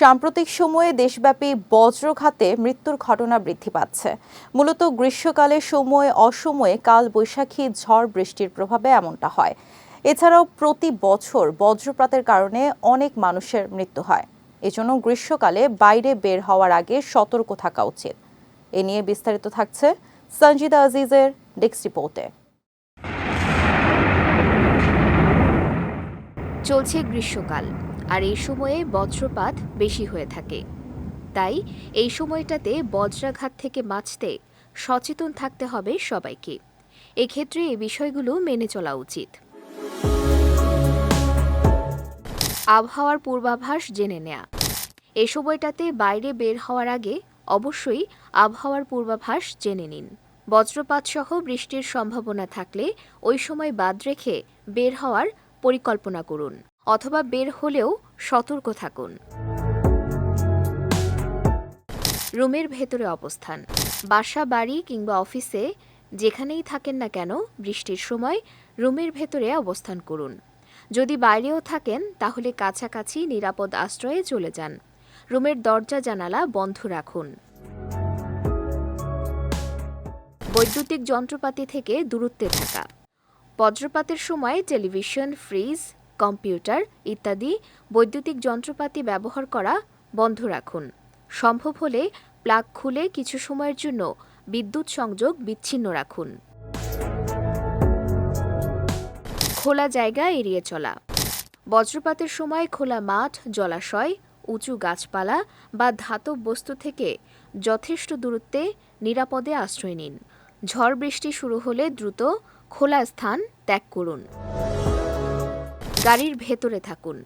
সাম্প্রতিক সময়ে দেশব্যাপী বজ্রঘাতে মৃত্যুর ঘটনা বৃদ্ধি পাচ্ছে। মূলত গ্রীষ্মকালের সময়ে অসময়ে কাল বৈশাখী ঝড় বৃষ্টির প্রভাবে এমনটা হয়। এছাড়াও প্রতি বছর বজ্রপাতের কারণে অনেক মানুষের মৃত্যু হয়। এজন্য গ্রীষ্মকালে বাইরে বের হওয়ার আগে সতর্ক থাকা উচিত। এ নিয়ে বিস্তারিত থাকছে সঞ্জিদা আজিজের ডেস্ক রিপোর্টে। চলছে গ্রীষ্মকাল। আর এই সময়ে বজ্রপাত বেশি হয়ে থাকে। তাই এই সময়টাতে বজ্রাঘাত থেকে বাঁচতে সচেতন থাকতে হবে সবাইকে। এক্ষেত্রে এই বিষয়গুলো মেনে চলা উচিত। আবহাওয়ার পূর্বাভাস জেনে নেয়া। এই সময়টাতে বাইরে বের হওয়ার আগে অবশ্যই আবহাওয়ার পূর্বাভাস জেনে নিন। বজ্রপাত সহ বৃষ্টির সম্ভাবনা থাকলে ওই সময় বাদ রেখে বের হওয়ার পরিকল্পনা করুন। অথবা বের হলেও সতর্ক থাকুন। রুমের ভেতরে অবস্থান। বাসা, বাড়ি কিংবা অফিসে যেখানেই থাকেন না কেন, বৃষ্টির সময় রুমের ভেতরে অবস্থান করুন। যদি বাইরেও থাকেন, তাহলে কাছাকাছি নিরাপদ আশ্রয়ে চলে যান। রুমের দরজা, জানালা বন্ধ রাখুন। বৈদ্যুতিক যন্ত্রপাতি থেকে দূরত্বে থাকা। বজ্রপাতের সময় টেলিভিশন, ফ্রিজ কম্পিউটার ইত্যাদি বৈদ্যুতিক যন্ত্রপাতি ব্যবহার করা বন্ধ রাখুন। সম্ভব হলে প্লাগ খুলে কিছু সময়ের জন্য বিদ্যুৎ সংযোগ বিচ্ছিন্ন রাখুন। খোলা জায়গা এড়িয়ে চলা। বজ্রপাতের সময় খোলা মাঠ, জলাশয়, উঁচু গাছপালা বা ধাতব বস্তু থেকে যথেষ্ট দূরত্বে নিরাপদে আশ্রয় নিন। ঝড় বৃষ্টি শুরু হলে দ্রুত খোলা স্থান ত্যাগ করুন। গাড়ির ভেতরে থাকুন।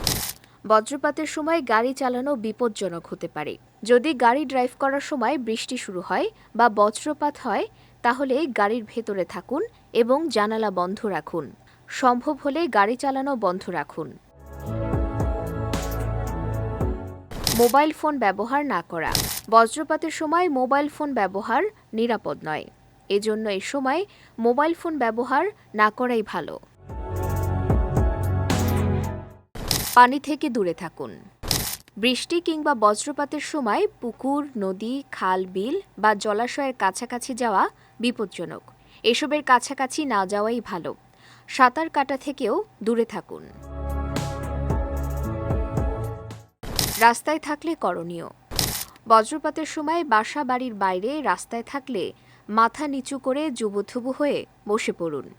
বজ্রপাতের সময় গাড়ি চালানো বিপজ্জনক হতে পারে। যদি গাড়ি ড্রাইভ করার সময় বৃষ্টি শুরু হয় বা বজ্রপাত হয়, তাহলে গাড়ির ভেতরে থাকুন এবং জানালা বন্ধ রাখুন। সম্ভব হলে গাড়ি চালানো বন্ধ রাখুন। মোবাইল ফোন ব্যবহার না করা। বজ্রপাতের সময় মোবাইল ফোন ব্যবহার নিরাপদ নয়। এজন্য এ সময় মোবাইল ফোন ব্যবহার না করাই ভালো। পানি থেকে দূরে থাকুন। বৃষ্টি কিংবা বজ্রপাতের সময় পুকুর, নদী, খাল, বিল বা জলাশয়ের কাছাকাছি যাওয়া বিপজ্জনক। এসবের কাছাকাছি না যাওয়াই ভালো। সাঁতার কাটা থেকেও দূরে থাকুন। রাস্তায় থাকলে করণীয়। বজ্রপাতের সময় বাসা বাড়ির বাইরে রাস্তায় থাকলে মাথা নিচু করে জুবুথুবু হয়ে বসে পড়ুন।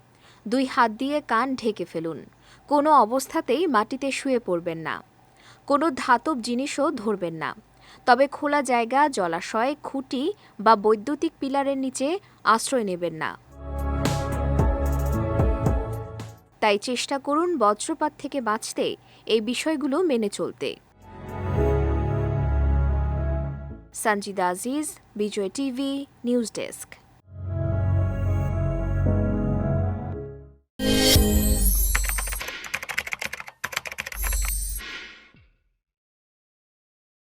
দুই হাত দিয়ে কান ঢেকে ফেলুন। কোনো অবস্থাতেই মাটিতে শুয়ে পড়বেন না। কোনো ধাতব জিনিসও ধরবেন না। তবে খোলা জায়গা, জলাশয়, খুঁটি বা বৈদ্যুতিক পিলারের নিচে আশ্রয় নেবেন না। তাই চেষ্টা করুন বজ্রপাত থেকে বাঁচতে, এই বিষয়গুলো মেনে চলতে। Sanjida Aziz, Bijoy TV, news desk.